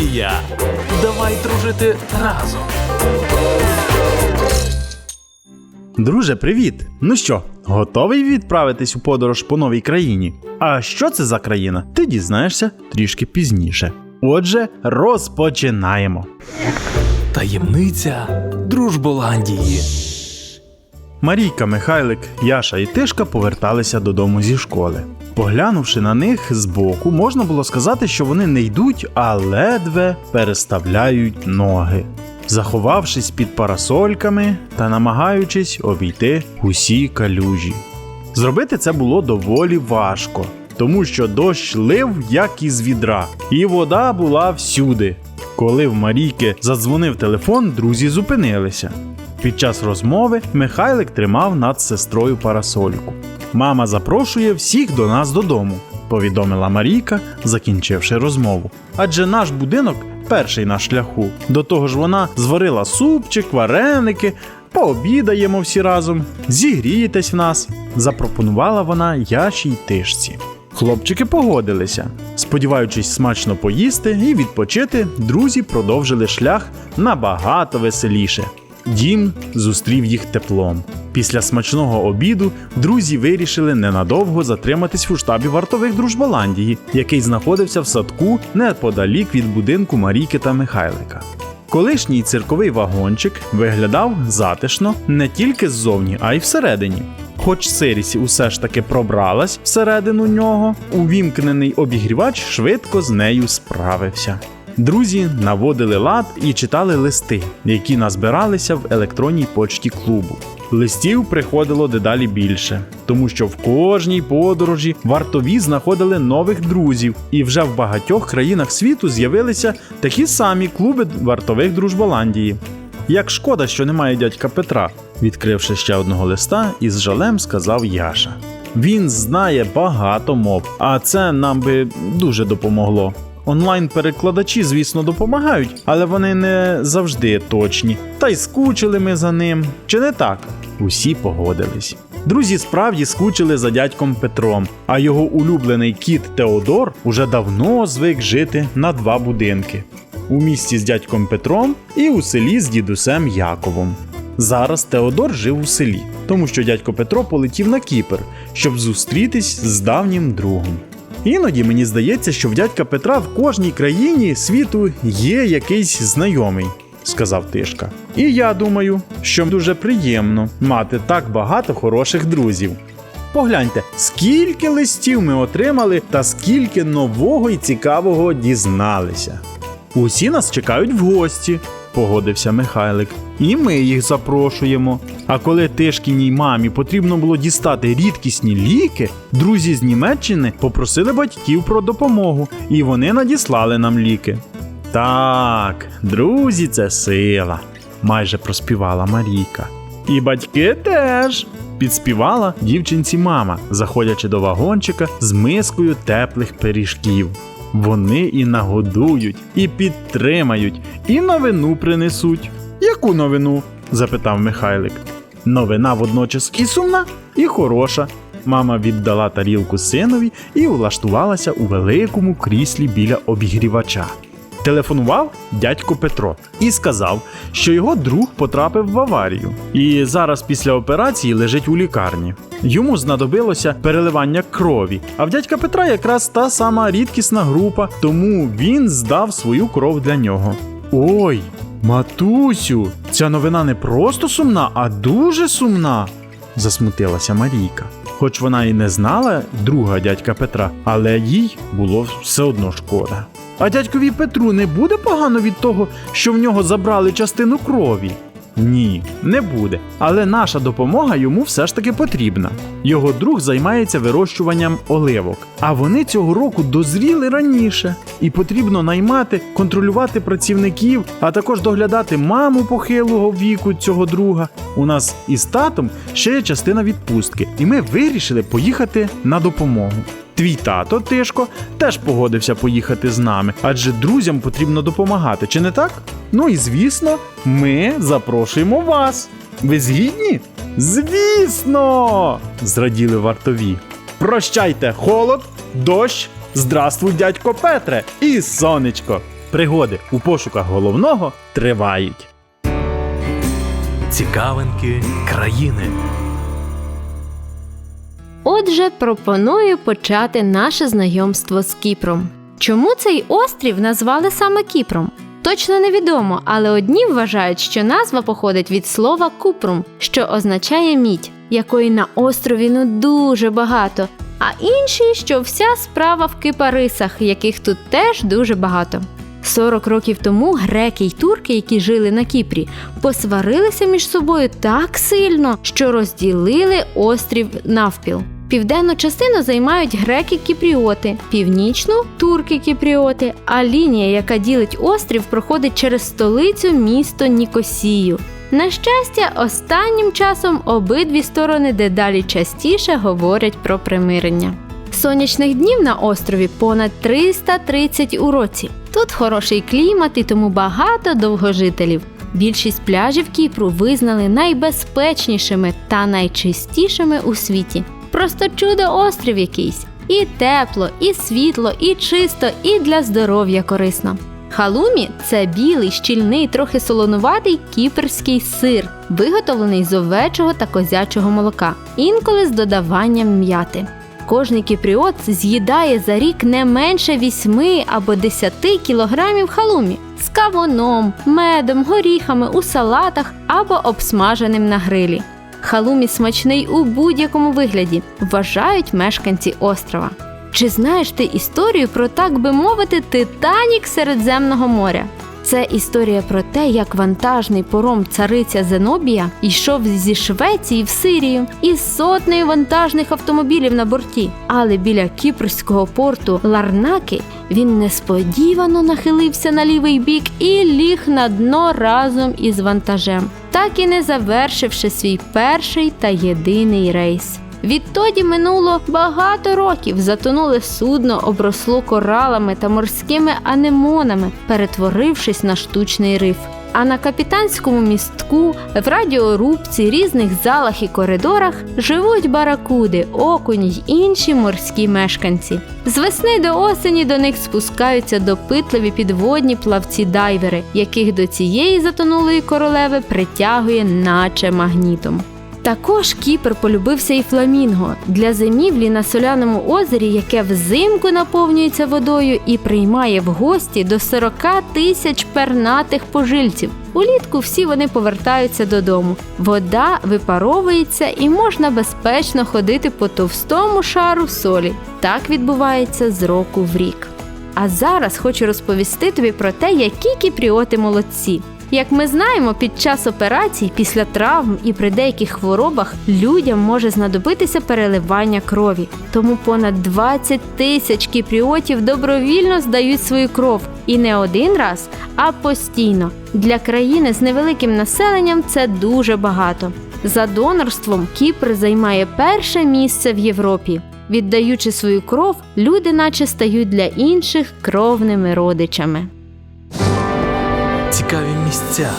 Дружболандія. Давай дружити разом. Друже, привіт! Ну що, готовий відправитись у подорож по новій країні? А що це за країна? Ти дізнаєшся трішки пізніше. Отже, розпочинаємо. Таємниця Дружболандії. Марійка, Михайлик, Яша і Тишка поверталися додому зі школи. Поглянувши на них збоку, можна було сказати, що вони не йдуть, а ледве переставляють ноги, заховавшись під парасольками та намагаючись обійти усі калюжі. Зробити це було доволі важко, тому що дощ лив як із відра, і вода була всюди. Коли в Марійки задзвонив телефон, друзі зупинилися. Під час розмови Михайлик тримав над сестрою парасольку. Мама запрошує всіх до нас додому, повідомила Марійка, закінчивши розмову. Адже наш будинок перший на шляху. До того ж, вона зварила супчик, вареники, пообідаємо всі разом, зігрієтесь в нас, запропонувала вона Яші тишці. Хлопчики погодилися. Сподіваючись смачно поїсти і відпочити, друзі продовжили шлях набагато веселіше. Дім зустрів їх теплом. Після смачного обіду друзі вирішили ненадовго затриматись у штабі вартових Дружболандії, який знаходився в садку неподалік від будинку Марійки та Михайлика. Колишній цирковий вагончик виглядав затишно не тільки ззовні, а й всередині. Хоч Сирісі усе ж таки пробралась всередину нього, увімкнений обігрівач швидко з нею справився. Друзі наводили лад і читали листи, які назбиралися в електронній почті клубу. Листів приходило дедалі більше, тому що в кожній подорожі вартові знаходили нових друзів, і вже в багатьох країнах світу з'явилися такі самі клуби вартових Дружболандії. Як шкода, що немає дядька Петра, відкривши ще одного листа, із жалем сказав Яша. Він знає багато мов, а це нам би дуже допомогло. Онлайн-перекладачі, звісно, допомагають, але вони не завжди точні. Та й скучили ми за ним. Чи не так? Усі погодились. Друзі справді скучили за дядьком Петром, а його улюблений кіт Теодор уже давно звик жити на два будинки: у місті з дядьком Петром і у селі з дідусем Яковом. Зараз Теодор жив у селі, тому що дядько Петро полетів на Кіпр, щоб зустрітись з давнім другом. Іноді мені здається, що в дядька Петра в кожній країні світу є якийсь знайомий, сказав Тишка. І я думаю, що дуже приємно мати так багато хороших друзів. Погляньте, скільки листів ми отримали та скільки нового і цікавого дізналися. Усі нас чекають в гості, погодився Михайлик. І ми їх запрошуємо. А коли Тишкіній мамі потрібно було дістати рідкісні ліки, друзі з Німеччини попросили батьків про допомогу, і вони надіслали нам ліки. Так, друзі, це сила, майже проспівала Марійка. І батьки теж. Підспівала дівчинці мама, заходячи до вагончика з мискою теплих пиріжків. Вони і нагодують, і підтримають, і новину принесуть. Яку новину? запитав Михайлик. Новина водночас і сумна, і хороша. Мама віддала тарілку синові і влаштувалася у великому кріслі біля обігрівача. Телефонував дядько Петро і сказав, що його друг потрапив в аварію і зараз після операції лежить у лікарні. Йому знадобилося переливання крові, а в дядька Петра якраз та сама рідкісна група, тому він здав свою кров для нього. Ой, матусю, ця новина не просто сумна, а дуже сумна, засмутилася Марійка. Хоч вона і не знала друга дядька Петра, але їй було все одно шкода. А дядькові Петру не буде погано від того, що в нього забрали частину крові? Ні, не буде. Але наша допомога йому все ж таки потрібна. Його друг займається вирощуванням оливок, а вони цього року дозріли раніше. І потрібно наймати, контролювати працівників, а також доглядати маму похилого віку цього друга. У нас із татом ще є частина відпустки, і ми вирішили поїхати на допомогу. Твій тато Тишко теж погодився поїхати з нами, адже друзям потрібно допомагати, чи не так? Ну і звісно, ми запрошуємо вас. Ви згідні? Звісно! зраділи вартові. Прощайте, холод, дощ, здравствуй, дядько Петре, і сонечко. Пригоди у пошуках головного тривають. Цікавинки країни. Отже, пропоную почати наше знайомство з Кіпром. Чому цей острів назвали саме Кіпром? Точно невідомо, але одні вважають, що назва походить від слова купрум, що означає мідь, якої на острові ну дуже багато, а інші, що вся справа в кипарисах, яких тут теж дуже багато. 40 років тому греки й турки, які жили на Кіпрі, посварилися між собою так сильно, що розділили острів навпіл. Південну частину займають греки-кіпріоти, північну турки-кіпріоти, а лінія, яка ділить острів, проходить через столицю місто Нікосію. На щастя, останнім часом обидві сторони дедалі частіше говорять про примирення. Сонячних днів на острові понад 330 у році. Тут хороший клімат і тому багато довгожителів. Більшість пляжів Кіпру визнали найбезпечнішими та найчистішими у світі. Просто чудо острів якийсь. І тепло, і світло, і чисто, і для здоров'я корисно. Халумі це білий, щільний, трохи солонуватий кіперський сир, виготовлений з овечого та козячого молока, інколи з додаванням м'яти. Кожний кіпріот з'їдає за рік не менше 8 або 10 кілограмів халумі з кавуном, медом, горіхами у салатах або обсмаженим на грилі. Халумі смачний у будь-якому вигляді, вважають мешканці острова. Чи знаєш ти історію про так би мовити Титанік Середземного моря? Це історія про те, як вантажний пором цариця Зенобія йшов зі Швеції в Сирію із сотнею вантажних автомобілів на борті. Але біля кіпрського порту Ларнаки він несподівано нахилився на лівий бік і ліг на дно разом із вантажем, так і не завершивши свій перший та єдиний рейс. Відтоді минуло багато років. Затонуле судно обросло коралами та морськими анемонами, перетворившись на штучний риф. А на капітанському містку, в радіорубці, різних залах і коридорах живуть баракуди, окуні й інші морські мешканці. З весни до осені до них спускаються допитливі підводні плавці-дайвери, яких до цієї затонулої королеви притягує наче магнітом. Також Кіпр полюбився і фламінго для зимівлі на соляному озері, яке взимку наповнюється водою і приймає в гості до 40 тисяч пернатих пожильців. Улітку всі вони повертаються додому. Вода випаровується і можна безпечно ходити по товстому шару солі. Так відбувається з року в рік. А зараз хочу розповісти тобі про те, які кіпріоти молодці. Як ми знаємо, під час операцій, після травм і при деяких хворобах людям може знадобитися переливання крові. Тому понад 20 тисяч кіпріотів добровільно здають свою кров і не один раз, а постійно. Для країни з невеликим населенням це дуже багато. За донорством Кіпр займає перше місце в Європі. Віддаючи свою кров, люди наче стають для інших кровними родичами. Цікаві місця.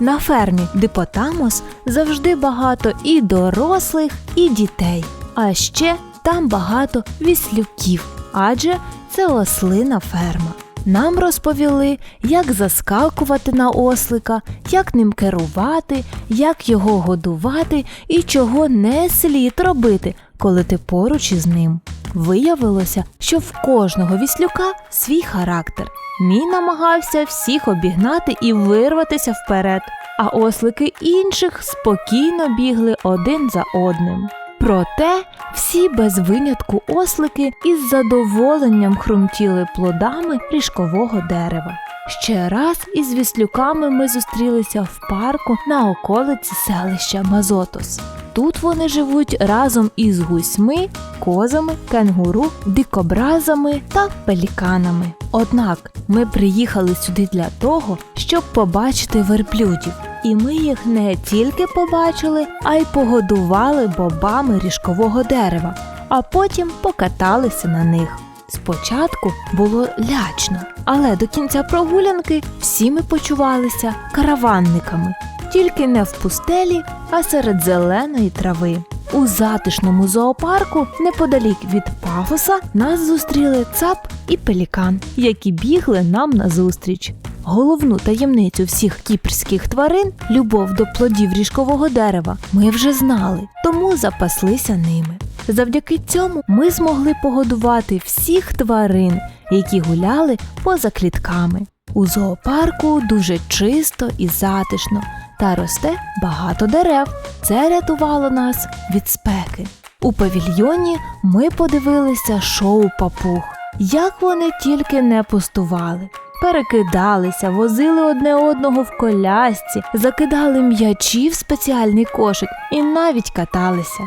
На фермі Дипотамос завжди багато і дорослих, і дітей. А ще там багато віслюків, адже це ослина ферма. Нам розповіли, як заскакувати на ослика, як ним керувати, як його годувати і чого не слід робити, коли ти поруч із ним. Виявилося, що в кожного віслюка свій характер. Мій намагався всіх обігнати і вирватися вперед, а ослики інших спокійно бігли один за одним. Проте всі без винятку ослики із задоволенням хрумтіли плодами ріжкового дерева. Ще раз із віслюками ми зустрілися в парку на околиці селища Мазотос. Тут вони живуть разом із гусьми, козами, кенгуру, дикобразами та пеліканами. Однак ми приїхали сюди для того, щоб побачити верблюдів. І ми їх не тільки побачили, а й погодували бобами ріжкового дерева, а потім покаталися на них. Спочатку було лячно, але до кінця прогулянки всі ми почувалися караванниками, тільки не в пустелі, а серед зеленої трави. У затишному зоопарку неподалік від пафоса нас зустріли цап і пелікан, які бігли нам назустріч. Головну таємницю всіх кіпрських тварин любов до плодів ріжкового дерева ми вже знали, тому запаслися ними. Завдяки цьому ми змогли погодувати всіх тварин, які гуляли поза клітками. У зоопарку дуже чисто і затишно, та росте багато дерев. Це рятувало нас від спеки. У павільйоні ми подивилися шоу папуг. Як вони тільки не пустували. Перекидалися, возили одне одного в колясці, закидали м'ячі в спеціальний кошик і навіть каталися.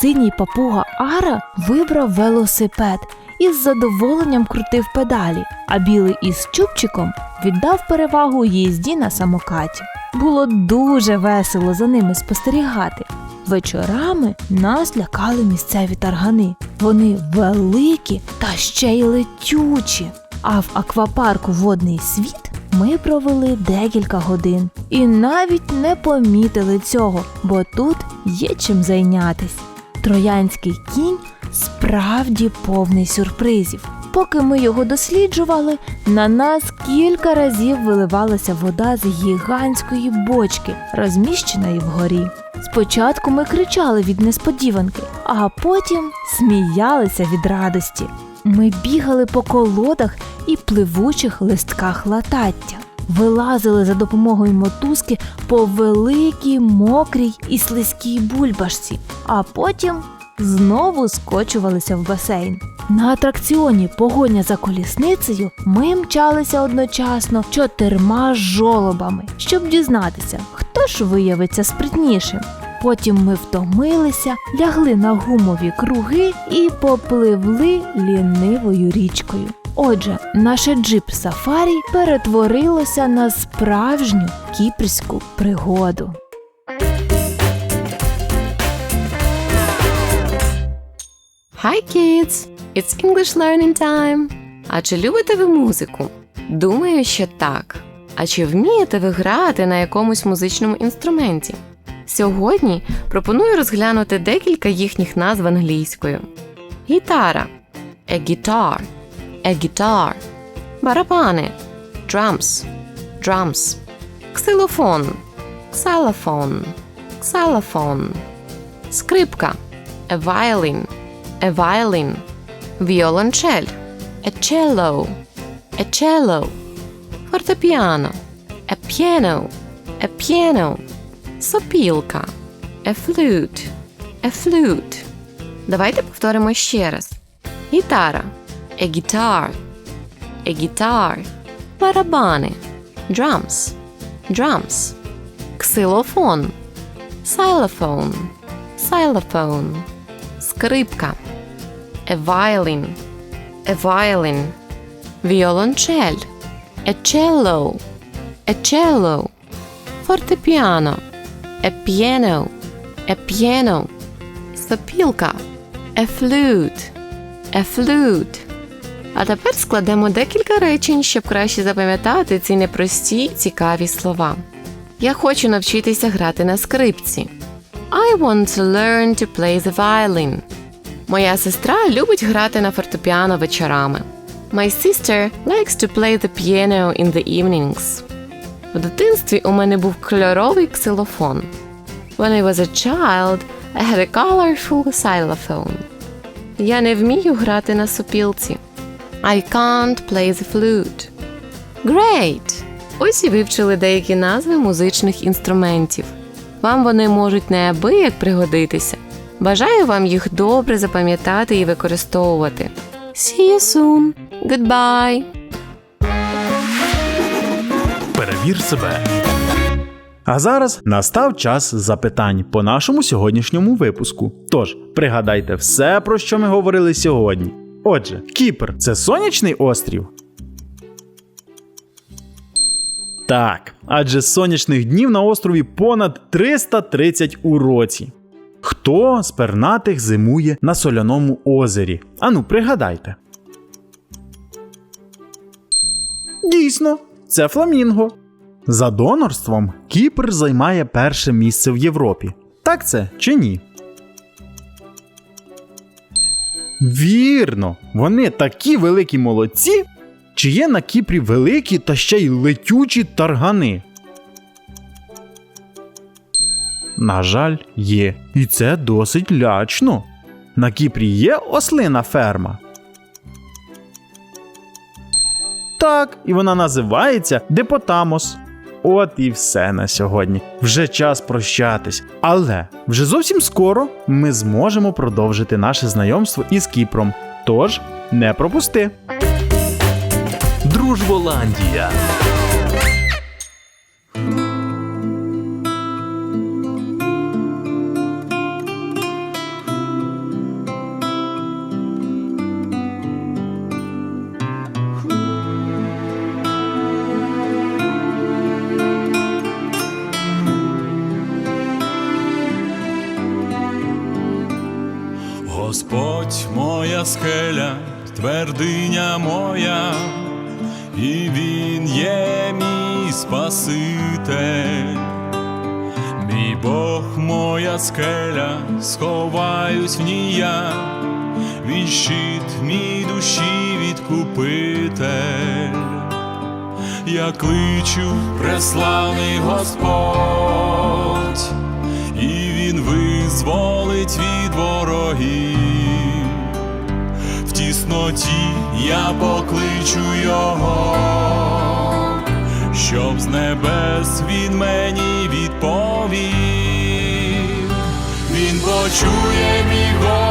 Синій папуга Ара вибрав велосипед і з задоволенням крутив педалі, а білий із чубчиком віддав перевагу їзді на самокаті. Було дуже весело за ними спостерігати. Вечорами нас лякали місцеві таргани. Вони великі та ще й летючі. А в аквапарку Водний світ ми провели декілька годин і навіть не помітили цього, бо тут є чим зайнятись. Троянський кінь справді повний сюрпризів. Поки ми його досліджували, на нас кілька разів виливалася вода з гігантської бочки, розміщеної вгорі. Спочатку ми кричали від несподіванки, а потім сміялися від радості. Ми бігали по колодах і пливучих листках латаття, вилазили за допомогою мотузки по великій мокрій і слизькій бульбашці, а потім знову скочувалися в басейн. На атракціоні погоня за колісницею ми мчалися одночасно чотирма жолобами, щоб дізнатися, хто ж виявиться спритнішим. Потім ми втомилися, лягли на гумові круги і попливли лінивою річкою. Отже, наше джип сафарі перетворилося на справжню кіпрську пригоду. Hi kids! It's English learning time! А чи любите ви музику? Думаю, що так. А чи вмієте ви грати на якомусь музичному інструменті? Сьогодні пропоную розглянути декілька їхніх назв англійською: гітара. A guitar, a guitar, барабани. Drums, drums, ксилофон, xylophone, xylophone, скрипка. A violin, a violin, віолончель a cello, a cello, фортепіано a piano, a piano, сопілка a flute, a flute. Давайте повторимо ще раз. Гітара a guitar, a guitar, барабани drums, drums, ксилофон xylophone, xylophone, скрипка A violin, a violin, віолончель a cello, a cello, фортепіано a piano, a piano, сопілка a flute, a flute. А тепер складемо декілька речень, щоб краще запам'ятати ці непрості цікаві слова. Я хочу навчитися грати на скрипці. I want to learn to play the violin. Моя сестра любить грати на фортепіано вечорами. My sister likes to play the piano in the evenings. В дитинстві у мене був кольоровий ксилофон. When I was a child, I had a colorful xylophone. Я не вмію грати на сопілці. I can't play the flute. Great! Ось і вивчили деякі назви музичних інструментів. Вам вони можуть неабияк пригодитися. Бажаю вам їх добре запам'ятати і використовувати. See you soon. Goodbye! Перевір себе. А зараз настав час запитань по нашому сьогоднішньому випуску. Тож, пригадайте все, про що ми говорили сьогодні. Отже, Кіпр це сонячний острів? Так, адже сонячних днів на острові понад 330 у році. Хто з пернатих зимує на соляному озері? Ану, пригадайте. Дійсно, це фламінго. За донорством Кіпр займає перше місце в Європі. Так це чи ні? Вірно, вони такі великі молодці. Чи є на Кіпрі великі та ще й летючі таргани? На жаль, є. І це досить лячно. На Кіпрі є ослина ферма. Так, і вона називається Депотамос. От і все на сьогодні. Вже час прощатись. Але вже зовсім скоро ми зможемо продовжити наше знайомство із Кіпром. Тож не пропусти. Дружболандія. Спаситель, мій Бог моя скеля, сховаюсь в ній я, він щит мій душі відкупитель. Я кличу преславний Господь, і він визволить від ворогів. В тісноті я покличу його, щоб з небес він мені відповів. Він почує мій голос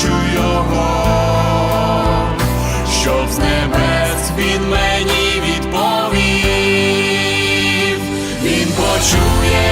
покличу його, щоб з небес він мені відповів. Він почує